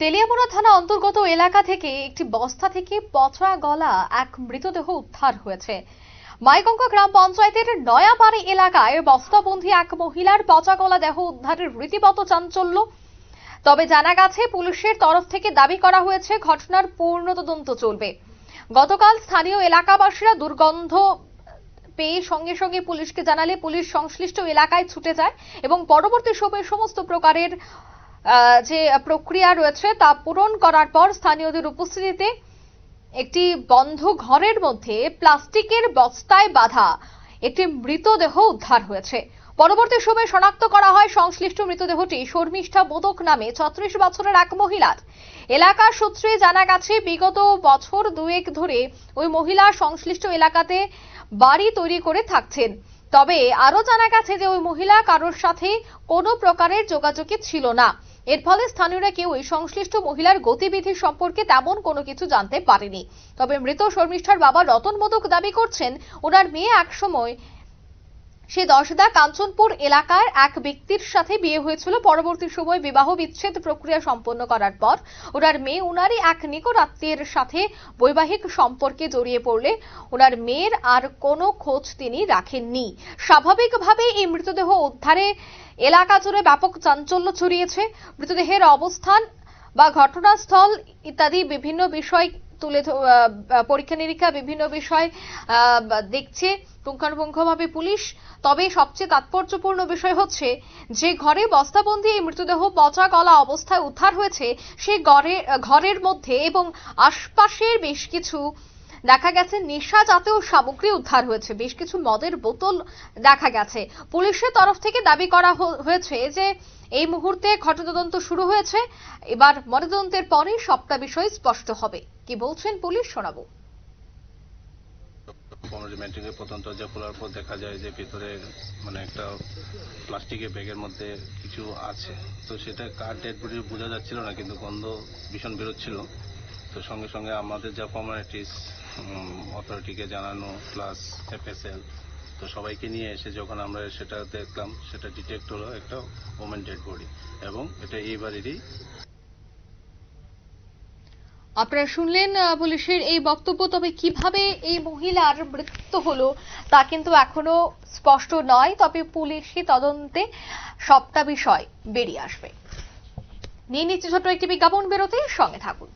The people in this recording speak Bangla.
তেলিয়ামুড়া থানা অন্তর্গত এলাকা থেকে একটি বস্তা থেকে পচা গলা এক মৃতদেহ উদ্ধার হয়েছে। মাইকঙ্কা গ্রাম পঞ্চায়েতের নয়াবাড়ি এলাকায় বস্তাবন্ধী এক মহিলার পচা গলা দেহ উদ্ধারের রীতিমত চাঞ্চল্য। তবে জানা গেছে, পুলিশের তরফ থেকে দাবি করা হয়েছে, ঘটনার পূর্ণ তদন্ত চলবে। গতকাল স্থানীয় এলাকাবাসীরা দুর্গন্ধ পেয়ে সঙ্গে সঙ্গে পুলিশকে জানালে, পুলিশ সংশ্লিষ্ট এলাকায় ছুটে যায় এবং পরবর্তী সময়ে সমস্ত প্রকারের যে প্রক্রিয়া রয়েছে তা পূরণ করার পর স্থানীয়দের উপস্থিতিতে একটি বন্ধ ঘরের মধ্যে প্লাস্টিকের বস্তায় বাঁধা, একটি মৃতদেহ উদ্ধার হয়েছে। পরবর্তী সময়ে শনাক্ত করা হয় সংশ্লিষ্ট মৃতদেহটি শর্মিষ্ঠা মোদক নামে ছত্রিশ বছরের এক মহিলার। এলাকার সূত্রে জানা গেছে, বিগত বছর দুয়েক ধরে ওই মহিলা সংশ্লিষ্ট এলাকাতে বাড়ি তৈরি করে থাকছেন। তবে আরও জানা গেছে যে ওই মহিলা কারোর সাথে কোনো প্রকারের যোগাযোগই ছিল না। এর ফলে স্থানীয়রা কেউই সংশ্লিষ্ট মহিলার গতিবিধি সম্পর্কে তেমন কোনো কিছু জানতে পারেনি। তবে মৃত শর্মিষ্ঠার বাবা রতন মোদক দাবি করছেন, ওনার মেয়ে একসময় সে দশদা কাঞ্চনপুর এলাকার এক ব্যক্তির সাথে বিয়ে হয়েছিল। পরবর্তী সময় বিবাহ বিচ্ছেদ প্রক্রিয়া সম্পন্ন করার পর ওনার মেয়ে উনারই এক নিকট আত্মীয়ের সাথে বৈবাহিক সম্পর্কে জড়িয়ে পড়লে ওনার মেয়ের আর কোনো খোঁজ তিনি রাখেননি। স্বাভাবিকভাবে এই মৃতদেহ উদ্ধারে এলাকা জুড়ে ব্যাপক চাঞ্চল্য ছড়িয়েছে, মৃতদেহের অবস্থান বা ঘটনাস্থল ইত্যাদি বিভিন্ন বিষয় তুলে পরীক্ষা নিরীক্ষা বিভিন্ন বিষয় দেখছে পুঙ্খানুপুঙ্খভাবে পুলিশ। তবে সবচেয়ে তাৎপর্যপূর্ণ বিষয় হচ্ছে, যে ঘরে বস্তাবন্দি এই মৃতদেহ পচা গলা অবস্থায় উদ্ধার হয়েছে, সে ঘরে ঘরের মধ্যে এবং আশপাশের বেশ কিছু দেখা গেছে, নেশা জাতীয় সামগ্রী উদ্ধার হয়েছে। বেশ কিছু মদের বোতল দেখা গেছে। পুলিশের তরফ থেকে দাবি করা হয়েছে যে, এই মুহূর্তে ঘটনাতদন্ত শুরু হয়েছে। এবার ময়নাতদন্তের পরে সবটা বিষয় স্পষ্ট হবে। কি বলছেন পুলিশ, শোনাবো। পনেরো মেট্রিকের প্রথম দরজা খোলার পর দেখা যায় যে, ভিতরে মানে একটা প্লাস্টিকের ব্যাগের মধ্যে কিছু আছে। তো সেটা কার ডেড বডি বোঝা যাচ্ছিল না, কিন্তু গন্ধ ভীষণ বেরোচ্ছিল। তো সঙ্গে সঙ্গে আমাদের যা ফর্মালিটিস অথরিটিকে জানানো প্লাস এফএসএল তো সবাইকে নিয়ে এসে যখন আমরা সেটা দেখলাম, সেটা ডিটেক্ট হলো একটা ওমেন ডেড বডি এবং এটা এই বাড়িরই আপনারা শুনলেন পুলিশের এই বক্তব্য, তবে কীভাবে এই মহিলার মৃত্যু হলো তা কিন্তু এখনও স্পষ্ট নয়। তবে পুলিশি তদন্তে সবটা বিষয় বেরিয়ে আসবে। নিয়ে নিচ্ছে ছোট্ট একটি বিজ্ঞাপন বেরোতে সঙ্গে থাকুন।